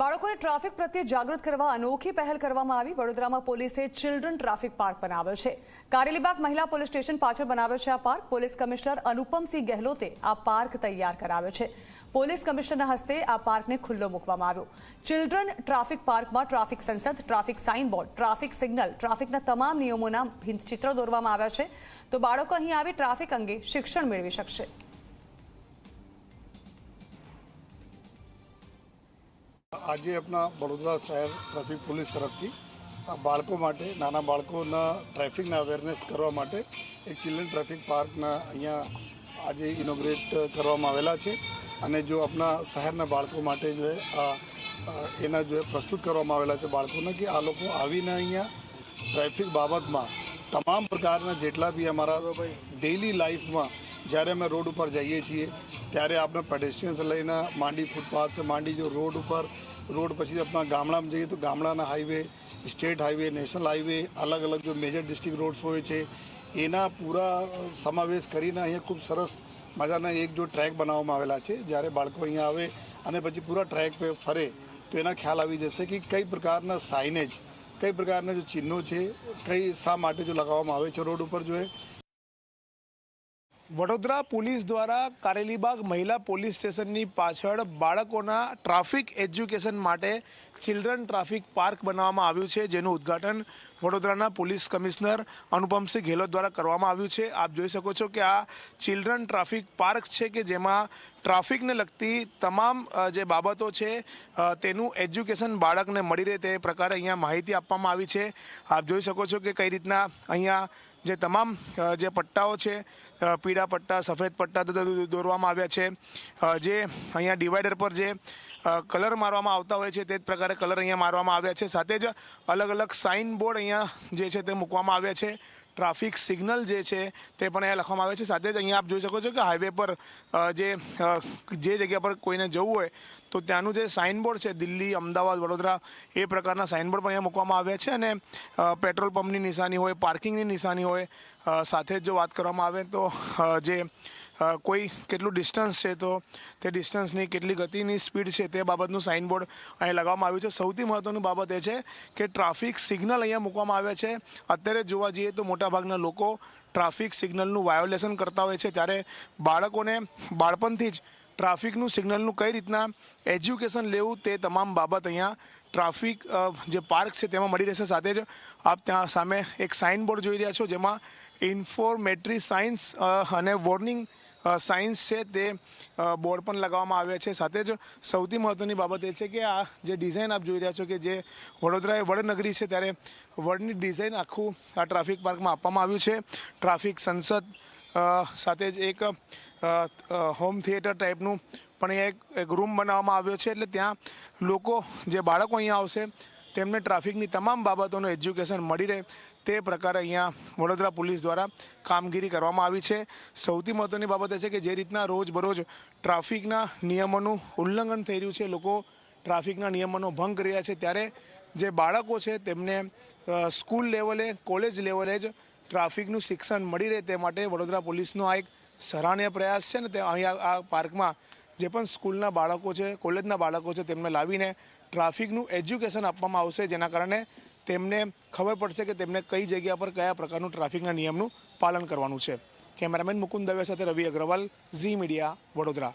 બાળકોને ટ્રાફિક પ્રત્યે જાગૃત કરવા અનોખી પહેલ કરવામાં આવી. વડોદરામાં પોલીસે ચિલ્ડ્રન ટ્રાફિક પાર્ક બનાવ્યો છે. કારેલીબાગ મહિલા પોલીસ સ્ટેશન પાછળ બનાવ્યો છે આ પાર્ક. પોલીસ કમિશનર અનુપમસિંહ ગેહલોતે આ પાર્ક તૈયાર કરાવ્યો છે. પોલીસ કમિશનરના હસ્તે આ પાર્કને ખુલ્લો મૂકવામાં આવ્યો. ચિલ્ડ્રન ટ્રાફિક પાર્કમાં ટ્રાફિક સંસદ ટ્રાફિક સાઇનબોર્ડ, ટ્રાફિક સિગ્નલ, ટ્રાફિકના તમામ નિયમોના ચિત્રો દોરવામાં આવ્યા છે. તો બાળકો અહીં આવી ટ્રાફિક અંગે શિક્ષણ મેળવી શકશે. આજે આપણા વડોદરા શહેર ટ્રાફિક પોલીસ તરફથી આ બાળકો માટે, નાના બાળકોના ટ્રાફિકના અવેરનેસ કરવા માટે એક ચિલ્ડ્રન ટ્રાફિક પાર્કના અહીંયા આજે ઇનોગ્રેટ કરવામાં આવેલા છે. અને જો આપણા શહેરના બાળકો માટે જો આ એના જો પ્રસ્તુત કરવામાં આવેલા છે બાળકોને કે આ લોકો આવીને અહીંયા ટ્રાફિક બાબતમાં તમામ પ્રકારના જેટલા બી અમારા ડેઇલી લાઈફમાં જ્યારે અમે રોડ ઉપર જઈએ છીએ, ત્યારે આપણે પેડેસ્ટ્રિયન્સ લઈને માંડી ફૂટપાથ સે માંડી જો રોડ ઉપર, રોડ પછી આપણા ગામડામાં જઈએ તો ગામડાના highway state highway national highway અલગ અલગ જો મેજર ડિસ્ટ્રિક્ટ રોડ્સ હોય છે, એના પૂરા સમાવેશ કરીને અહીંયા ખૂબ સરસ મજાના એક જો ટ્રેક બનાવવામાં આવેલા છે, જ્યારે બાળકો અહીંયા આવે અને પછી પૂરા ટ્રેક પર ફરે, તો એના ખ્યાલ આવી જશે કે કઈ પ્રકારના સાઇનેજ કઈ પ્રકારના જો ચિહ્નો છે, કઈ શા માટે જો લગાવવામાં આવે છે રોડ ઉપર, જો વડોદરા પોલીસ દ્વારા કારેલીબાગ મહિલા પોલીસ સ્ટેશનની પાછળ બાળકોના ટ્રાફિક એજ્યુકેશન માટે ચિલ્ડ્રન ટ્રાફિક પાર્ક બનાવવામાં આવ્યું છે, જેનું ઉદ્ઘાટન વડોદરાના પોલીસ કમિશનર અનુપમસિંહ ગેહલોત દ્વારા કરવામાં આવ્યું છે. આપ જોઈ શકો છો કે આ ચિલ્ડ્રન ટ્રાફિક પાર્ક છે કે જેમાં ટ્રાફિકને લગતી તમામ જે બાબતો છે તેનું એજ્યુકેશન બાળકને મળી રહે તે પ્રકારે અહીંયા માહિતી આપવામાં આવી છે. આપ જોઈ શકો છો કે કઈ રીતના અહીંયા જે તમામ જે પટ્ટાઓ છે પીળા પટ્ટા, સફેદ પટ્ટા દોરવામાં આવ્યા છે. જે અહીંયા ડિવાઈડર પર જે કલર મારવામાં આવતા હોય છે, તે જ પ્રકારે કલર અહીંયા મારવામાં આવ્યા છે. સાથે જ અલગ અલગ સાઇન બોર્ડ અહીંયા જે છે તે મૂકવામાં આવ્યા છે. ટ્રાફિક સિગ્નલ જે છે તે પણ અહીંયા લખવામાં આવે છે. સાથે જ અહીંયા આપ જોઈ શકો છો કે હાઈવે પર જે જે જગ્યા પર કોઈને જવું હોય, તો ત્યાંનું જે સાઇનબોર્ડ છે, દિલ્હી, અમદાવાદ, વડોદરા, એ પ્રકારના સાઇનબોર્ડ પણ અહીંયા મૂકવામાં આવ્યા છે. અને પેટ્રોલ પંપની નિશાની હોય, પાર્કિંગની નિશાની હોય સાથે જ જો વાત કરવામાં આવે તો જે કોઈ કેટલું ડિસ્ટન્સ છે તો તે ડિસ્ટન્સની કેટલી ગતિની સ્પીડ છે તે બાબતનું સાઇનબોર્ડ અહીં લગાવવામાં આવ્યું છે. સૌથી મહત્ત્વની બાબત એ છે કે ટ્રાફિક સિગ્નલ અહીંયા મૂકવામાં આવ્યા છે. અત્યારે જોવા જઈએ તો મોટાભાગના લોકો ટ્રાફિક સિગ્નલનું વાયોલેશન કરતા હોય છે. ત્યારે બાળકોને બાળપણથી જ ટ્રાફિકનું સિગ્નલનું કઈ રીતના એજ્યુકેશન લેવું તે તમામ બાબત અહીંયા ટ્રાફિક જે પાર્ક છે તેમાં મળી રહેશે. સાથે જ આપ ત્યાં સામે એક સાઇન બોર્ડ જોઈ રહ્યા છો જેમાં ઇન્ફોર્મેટરી સાયન્સ અને વોર્નિંગ સાયન્સ છે તે બોર્ડ પણ લગાવવામાં આવ્યા છે. સાથે જ સૌથી મહત્ત્વની બાબત એ છે કે આ જે ડિઝાઇન આપ જોઈ રહ્યા છો કે જે વડોદરા એ વડનગરી છે ત્યારે વડની ડિઝાઇન આખું આ ટ્રાફિક પાર્કમાં આપવામાં આવ્યું છે. ટ્રાફિક સંસદ સાથે જ એક હોમ થિયેટર ટાઈપનું પણ અહીંયા એક એક રૂમ બનાવવામાં આવ્યો છે. એટલે ત્યાં લોકો, જે બાળકો અહીંયા આવશે, તેમને ટ્રાફિકની તમામ બાબતોનું એજ્યુકેશન મળી રહે. તે પ્રકારે અહીંયા વડોદરા પોલીસ દ્વારા કામગીરી કરવામાં આવી છે. સૌથી મહત્ત્વની બાબત એ છે કે જે રીતના રોજબરોજ ટ્રાફિકના નિયમોનું ઉલ્લંઘન થઈ રહ્યું છે, લોકો ટ્રાફિકના નિયમોનો ભંગ કરી રહ્યા છે, ત્યારે જે બાળકો છે તેમને સ્કૂલ લેવલે, કોલેજ લેવલે જ ટ્રાફિકનું શિક્ષણ મળી રહે તે માટે વડોદરા પોલીસનો આ એક સરાહનીય પ્રયાસ છે ને તે અહીંયા આ પાર્કમાં જે પણ સ્કૂલના બાળકો છે, કોલેજના બાળકો છે તેમને લાવીને ટ્રાફિકનું એજ્યુકેશન આપવામાં આવશે, જેના કારણે તેમને ખબર પડશે કે તેમને કઈ જગ્યા પર કયા પ્રકારનું ટ્રાફિકના નિયમનું પાલન કરવાનું છે. કેમેરામેન મુકુંદ દવે સાથે રવિ અગ્રવાલ, ઝી મીડિયા, વડોદરા.